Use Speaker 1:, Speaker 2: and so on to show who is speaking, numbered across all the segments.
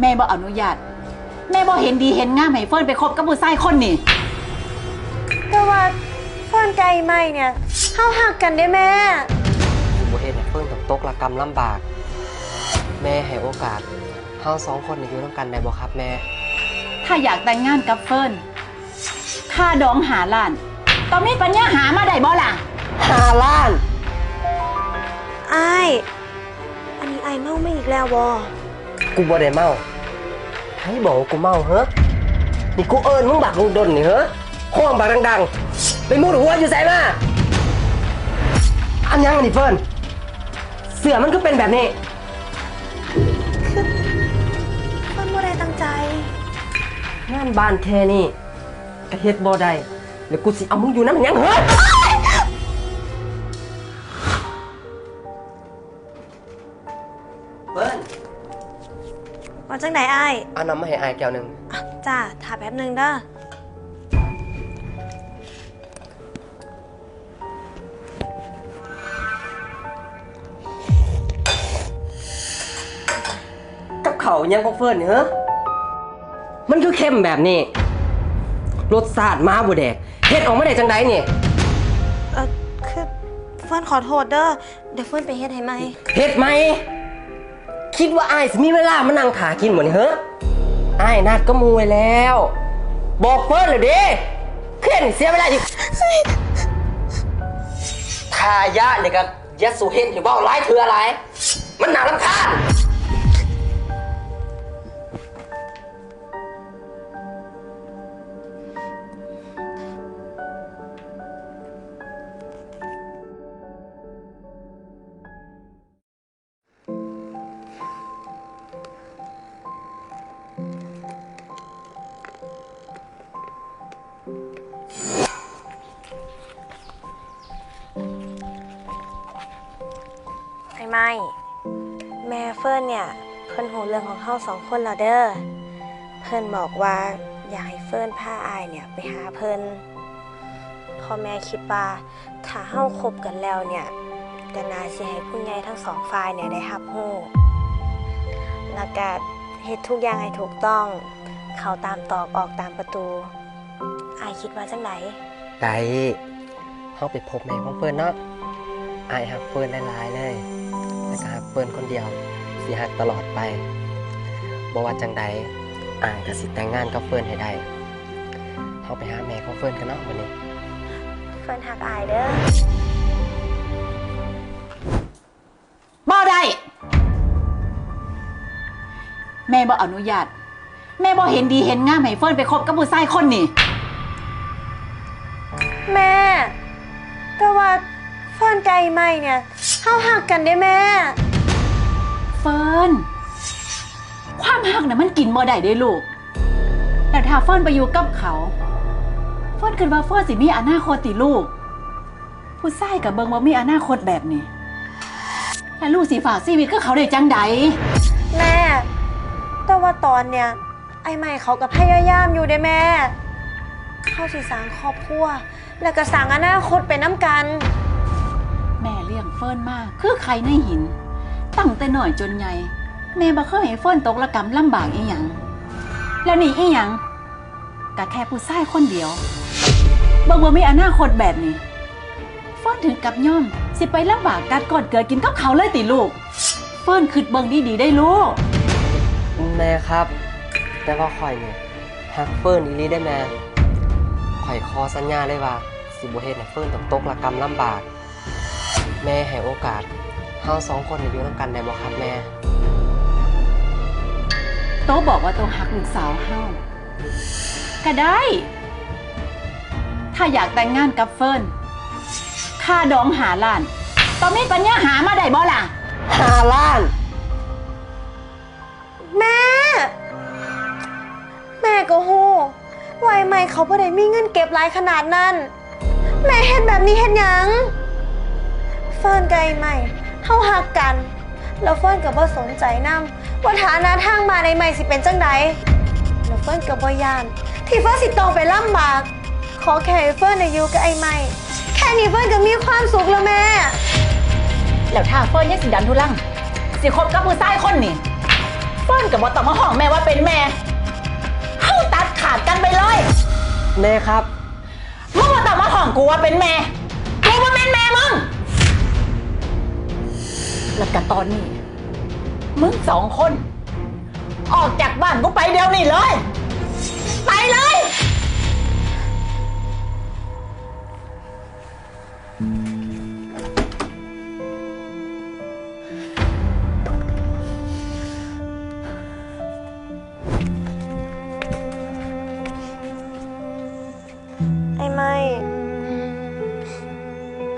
Speaker 1: แม่บ่อนุญาต แม่บ่เห็นดีเห็นงามให้เฟิร์นไปคบกับผู้ชายคนนี่
Speaker 2: แต่ว่าเฟิร์นไกลไม่เนี่ยเข้าหักกันได้แม่
Speaker 3: สิบ่เฮ็ดให้เพิ่นต้องตกระกรรมลำบาก แม่ให้โอกาสเฮาสองคนนี่อยู่นํกันได้บ่ครับแม่
Speaker 1: ถ้าอยากแต่งงานกับเฟิร์นค่าดองหาล้าน ตอนนี้ปัญญาหามาได้บ่ล่ะ
Speaker 3: ห้าล้าน
Speaker 2: ไอ้ายอันนี้ไอ้ายเมาไม่อีกแล้วบอ
Speaker 3: กูบ่ได้เมาให้บอกว่ากูเมาเหรอนี่กูเอิ้นมึงบักมึงดนนี่เหรอห้องบักดังๆไปมุดหัวอยู่ไสมาอันยังอันนี่เฟิร์นเสือมันก็เป็นแบบนี้
Speaker 2: เฟิร์นบ่ได้ตั้งใจ
Speaker 3: งานบ้านแค่นี้กระเฮ็ดบ่ได้เดี๋ยวกูสิเอามึงอยู่น้ำมันยังเหรอ
Speaker 2: จังไหนไอ้าย
Speaker 3: เอาน้ำมาให้อายแก้วหนึ่ง
Speaker 2: อะจ้าถาแป๊บหนึงเด้อ
Speaker 3: กับเขาวยังของเฟิร์นนี่เหรอมันคือเข้มแบบนี้รสชาติมาบ่แดกเฮ็ดออกมาได้จังไดนี่
Speaker 2: เออคือเฟิร์นขอโทษเด้อเดี๋ยวเฟิร์นไปเฮ็ดให้ไหม
Speaker 3: เฮ็ดไหม คิดว่าไอายสิมีเวลามานั่งถากินหมดนี่เหรอไอายนัดก็มวยแล้ว บอกเฟิร์นเลยเด้เคลื่อนเสียเวลาอีกทายะเนี่ยก็ยัสุเห็นเห็นว่าร้ายเธออะไร มันหนาลำคาญ
Speaker 2: ไม่แม่เฟิร์นเนี่ย เพิ่นหูเรื่องของเฮาสองคนแล้วเด้อเพิ่นบอกว่าอยากให้เฟิร์นพาอายเนี่ยไปหาเพิ่นพ่อแม่คิดว่าถ้าเฮาคบกันแล้วเนี่ยก็น่าสิให้ผู้ใหญ่ทั้งสองฝ่ายเนี่ยได้รับรู้แล้วก็เฮ็ดทุกอย่างให้ถูกต้อง เขาตามตอกออกตามประตู อายคิดว่าจังได
Speaker 3: ไก่เข้าไปพบแม่ของเฟิร์นเนาะอายหักเฟิร์นหลายๆเลย แล้วก็หักเฟิร์นคนเดียวสิหักตลอดไปบ่ว่าจังใดอายก็สิแต่งงานกับเฟิร์นให้ได้เข้าไปหาแม่ของเฟิร์นกันเนาะวันนี้
Speaker 2: เฟิร์นหักอายเด้อ
Speaker 1: บ่ได้ แม่บ่อนุญาต แม่บ่เห็นดีเห็นงามให้เฟิร์นไปคบกับผู้ชายคนนี่
Speaker 2: แม่ แต่ว่า เฟิร์นไกลไม่เนี่ยเข้าหักกันได้แม่
Speaker 1: เฟิร์นความหักน่ะมันกินบ่ได้เด้ลูก แต่ถ้าเฟิร์นไปอยู่กับเขา เฟิร์นคิดว่าเฟิร์นสิมีอนาคตติลูก ผู้ชายกับเบิงว่ามีอนาคตแบบนี้แล้วลูกสิฝากชีวิตกับเขาได้จังใด
Speaker 2: แม่ แต่ว่าตอนเนี่ย ไอ้ใหม่เขากับพยายามอยู่ได้แม่ เข้าสิสร้างครอบครัว แล้วก็สร้างอนาคตไปน้ำกัน
Speaker 1: แม่เลี้ยงเฟิร์นมาก คือใครในหิน ตั้งแต่หน่อยจนใหญ่ แม่บ่เคยให้เฟิร์นตกระกำลำบากอีหยัง แล้วนี่อีหยังก็แค่ผู้ชายคนเดียวบิ่งว่ามีอนาคตแบบนี้เฟิร์นถึงกับย่อม สิไปลำบากกัดก่อนเกิดกินกับเขาเลยติลูก เฟิร์นคิดเบิ่งดีๆได้ลูก
Speaker 3: แม่ครับ แต่ว่าข่อยเนี่ยหักเฟิร์นอีลีได้แม่ข่อยขอสัญญาเลยว่า สิบ่เฮ็ดให้เฟิร์นต้องตกระกรรมลำบาก แม่ให้โอกาสเฮาสองคนนี่อยู่นํกันได้บ่ครับแม่
Speaker 1: โตบอกว่าโตหักลูกสาวเฮาก็ได้ ถ้าอยากแต่งงานกับเฟิร์นค่าดองหาล้านตอนนี้ปัญญาหามาได้บ่ล่ะ
Speaker 3: ห้าล้าน
Speaker 2: แม่ แม่ก็ฮู้ว่าไอ้ใหม่เขาบ่ได้มีเงินเก็บหลายขนาดนั้น แม่เฮ็ดแบบนี้เฮ็ดหยัง เฟิร์นกับไอ้ใหม่เฮาหักกัน แล้วเฟิร์นก็บ่สนใจนำว่าฐานะทางมาในใหม่สิเป็นจังใดแล้วเฟิร์นก็บ่ยาน ที่เฟิร์นสิต้องไปลำบาก ขอแค่เฟิร์นได้อยู่กับไอ้ใหม่ แค่นี้เฟิร์นก็มีความสุขแล้วแม่
Speaker 1: แล้วถ้าเฟิร์นยังสิดันทุลังสิคบกับผู้ชายคนนี่เฟิร์นกับบอต้องมาห้องแม่ว่าเป็นแม่เฮ้าตัดขาดกันไปเลย
Speaker 3: แม่ครับ
Speaker 1: มึงมาต้องมาห้องกูว่าเป็นแม่กูว่าเป็นแม่มึง แล้วกันตอนนี้ มึงสองคน ออกจากบ้านกูไปเดี๋ยวนี้เลย ไปเลย
Speaker 2: ไอ้ไม่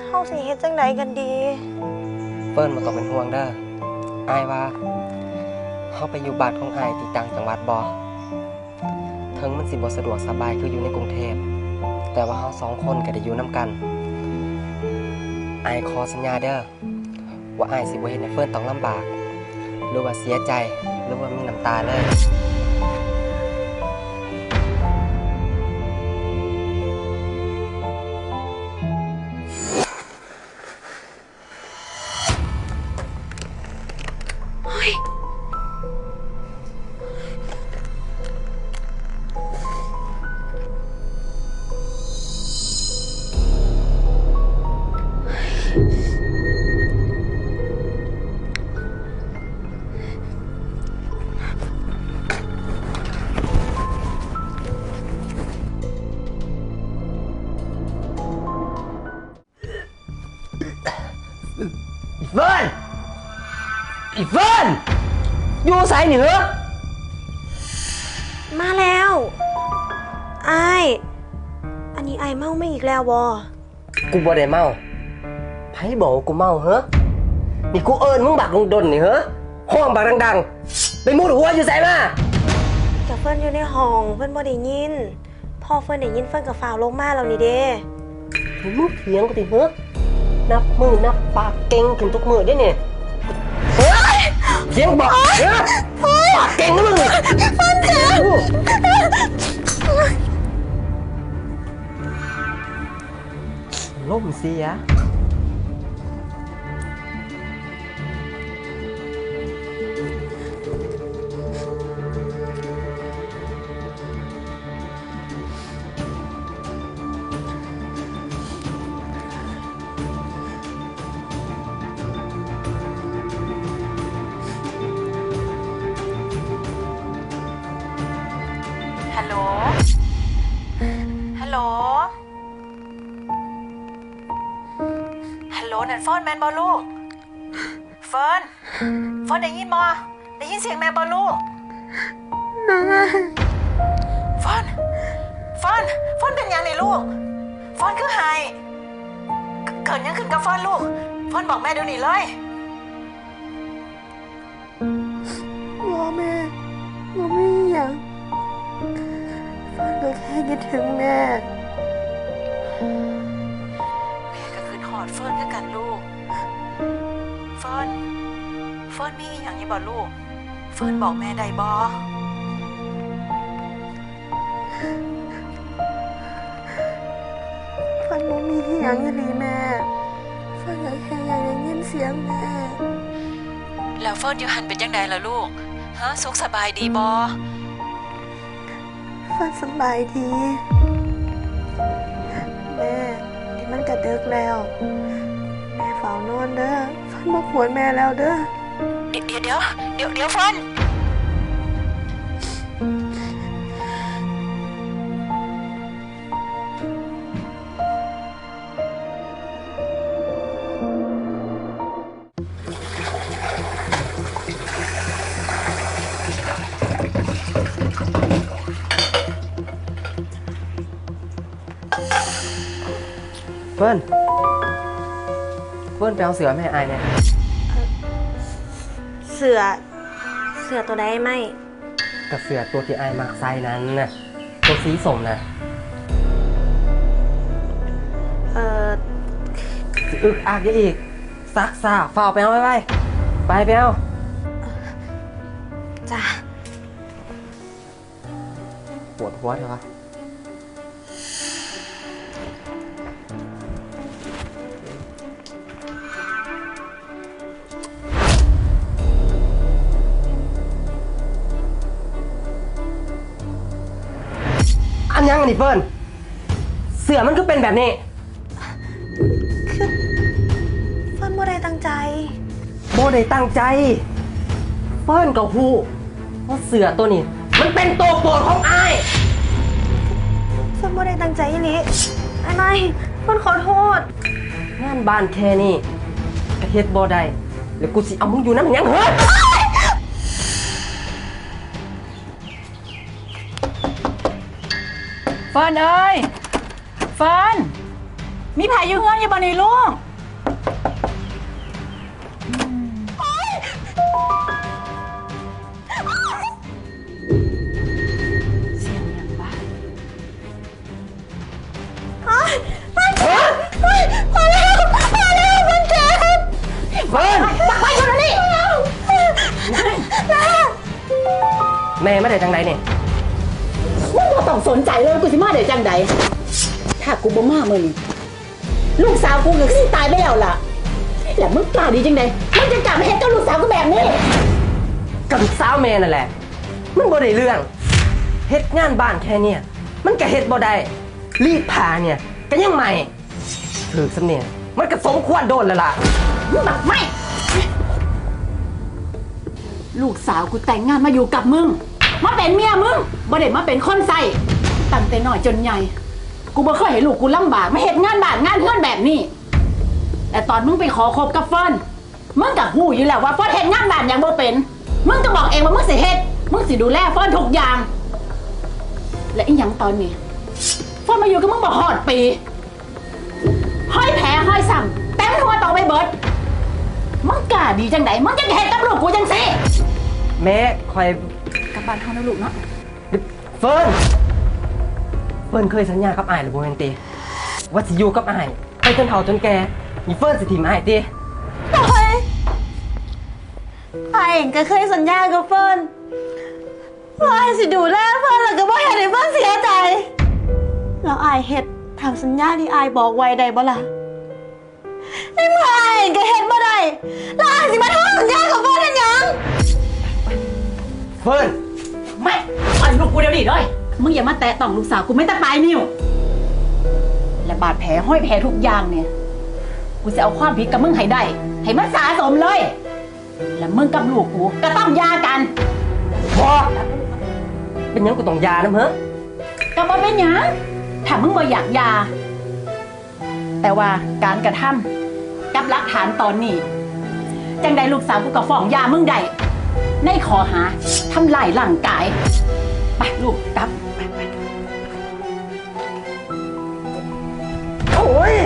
Speaker 2: เข้าสิเฮ็ดจังไดกันดี
Speaker 3: เฟิร์นมาต้องเป็นห่วงเด้ออายว่าเขาไปอยู่บ้านของอายที่ต่างจังหวัดบอถึงมันสิบ่สะดวกสบายคืออยู่ในกรุงเทพ แต่ว่าเขาสองคนก็ได้อยู่น้ำกันอายขอสัญญาเด้อว่าอายสิบ่เห็นให้เฟิร์นต้องลำบาก หรือว่าเสียใจ หรือว่ามีน้ำตาเลย อีเฟิร์นอยู่ไสเหนือ
Speaker 2: มาแล้วไอ้ายอันนี้ไอ้ายเมาไม่อีกแล้วบอ
Speaker 3: กูบ่ได้เมาไผบอกว่ากูเมาเหรอนี่กูเอิญมึงบักลงดนนี่เหรอห้องบักดังๆไปมุดหัวอยู่ไสมา
Speaker 2: กับเฟิร์นอยู่ในห้องเฟิร์นบ่ได้ยิน พอเฟิร์นได้ยินเฟิร์นกับฝ่าวลงมาแล้วนี่เด้
Speaker 3: มึงเถียงกูติเหรอนับมือนับปากเก่งขึ้นทุกมือเด้เนี่ยเฮ้ย เถียงบอกเฮ้ยปากเก่งนะมึงฟันเจ็บล่มเสีย
Speaker 1: ฟิร์นเฟิร์นได้ยินบอได้ยินเสียงแมนบอลูกเฟิร์นเฟิร์นเฟิร์นเป็นยังไงลูกเฟิร์นคือไห้เกิดยังขึ้นกับเฟิร์นลูกเฟิร์นบอกแม่เดี๋ยวนี้เลย
Speaker 2: บอแม่บอไม่อยากเฟิร์นก็แค่คิดถึงแม่
Speaker 1: เฟิร์นมีอหย่างนี้บ่ลูก เฟิร์นบอกแม่ได้บ่
Speaker 2: เฟิร์นบ่มีที่ยังอยู่ดีแม่ เฟิร์นก็แค่อยากได้ยินเสียงแม่
Speaker 1: แล้วเฟิร์นอยู่หันเป็นยังไงล่ะลูก ฮะสุขสบายดีบ่
Speaker 2: เฟิร์นสบายดี แม่นี่มันกระดึกแล้ว แม่เฝ้านอนเด้อเฟิร์นบ่ควรแม่แล้วเด้อ
Speaker 1: เดี๋ยวเดี๋ยวเดี๋ยวเดี๋ยวเฟิร์น
Speaker 3: เฟิร์นเฟิร์นไปเอาเสือแม่ไอเนี่ย
Speaker 2: สือ เสือตัวใดไหม
Speaker 3: กับเสือตัวที่อายมักใส่นั้นน่ะตัวสีสมน่ะ
Speaker 2: เอ่อ
Speaker 3: สิอึกอักอยังอีกซักซาฝ้าวไปเอาไว้ไว้ไปไปเอา
Speaker 2: จ้ะ
Speaker 3: ปวดหัวเถอะวะ นยังอันนี่เฟิร์นเสือมันก็เป็นแบบนี้
Speaker 2: คือเฟิร์นบ่ได้ตั้งใจ
Speaker 3: โบได้ตั้งใจ เฟิร์นกับฮูว่าเสือตัวนี้ มันเป็นตัวโปรดของไอาย
Speaker 2: เฟิร์นบ่ได้ตั้งใจอีหลิอานายเฟิร์นขอโทษ
Speaker 3: งานบ้านแค่นี้กระเฮ็ดบ่ได้แล้วกูสิเอามึงอยู่น้ำหยังเหรอ
Speaker 1: เฟิร์นเอ้ยเฟิร์นมีพายุเฮือนอยู่บ่นี่ลูกเสียงอย่างบ้า
Speaker 3: เฟิร์น
Speaker 1: ไปอยู่แล้วนี่
Speaker 3: แม่ไม่ได้ทางใดเนี่ย
Speaker 1: ต้องสนใจเลยกูสิมาได้จังใดถ้ากูบ่มามื้อนี้ลูกสาวกูก็สิตายไปแล้วล่ะแล้วมึงกล้าดีจังไดมึงจะกล้ามาเฮ็ดกับลูกสาวกูแบบนี้
Speaker 3: กับลูกสาวแม่นั่นแหละมันบ่ได้เรื่องเฮ็ดงานบ้านแค่เนี่ยมันก็เฮ็ดบ่ได้รีดผ้าเนี่ยก็ยังใหม่ถือสำเนียงมันก็สมควรโดนแล้วล่ะ
Speaker 1: มึงแบบไม่ ลูกสาวกูแต่งงานมาอยู่กับมึง มาเป็นเมียมึงบ่ได้มาเป็นคนใส่ตั้งแต่น้อยจนใหญ่ กูบ่เคยเห็นลูกกูลำบากมาเฮ็ดงานบ้านงานเพื่อนแบบนี้ แต่ตอนมึงไปขอคบกับเฟิร์นมึงกับหูอยู่แล้วว่าเฟิร์นเฮ็ดงานบ้านอย่างบ่เป็น มึงก็บอกเองว่ามึงสิเฮ็ด มึงสิดูแลเฟิร์นทุกอย่าง และอีหยังตอนนี้เฟิร์นมาอยู่กับมึงบ่ฮอดปีห้อยแผลห้อยสั่งเต็มหัวต่อไปเบิดมึงกล้าดีจังไดมึงจะเห็นกับลูกกูจังสิ
Speaker 3: แม่คอย
Speaker 1: บ้านเท่านะลูกเนาะ
Speaker 3: เฟิร์นเฟิร์นเคยสัญญากับอายหรือบ่แม่นติว่าสิอยู่กับอายไปจนเฒ่าจนแก่มีเฟิร์นสิถิ่มอายติ
Speaker 2: โอ้ยอายเองก็เคยสัญญากับเฟิร์นว่าอายสิดูแลเฟิร์นแล้วก็บ่เห็นให้เฟิร์นเสียใจแล้วอายเฮ็ดทำสัญญาที่อายบอกไว้ได้บ่ล่ะในเมื่ออายเองก็เฮ็ดบ่ได้แล้วอายสิมาทำสัญญากับเฟิร์นได้หยัง
Speaker 3: เฟิร์น
Speaker 1: ไม่ปล่อยลูกกูเดี๋ยวนี้เลย มึงอย่ามาแตะต้องลูกสาวกูไม่ตะปลายนิ้ว และบาดแผลห้อยแผลทุกอย่างเนี่ย กูจะเอาความผิดกับมึงให้ได้ ให้มันสะสมเลย และมึงกับลูกกูก็ต้องหยากัน
Speaker 3: พอเป็นหยังกูต้องยานะเฮ้อ
Speaker 1: ก็บ่เป็นหยังถ้ามึงบ่อยากหยา แต่ว่าการกระทำกับหลักฐานตอนนี้ จังใดลูกสาวกูก็ฟ้องหยามึงได้ ในขอหาทำลายร่างกาย ไปลูกกลับ โอ้ย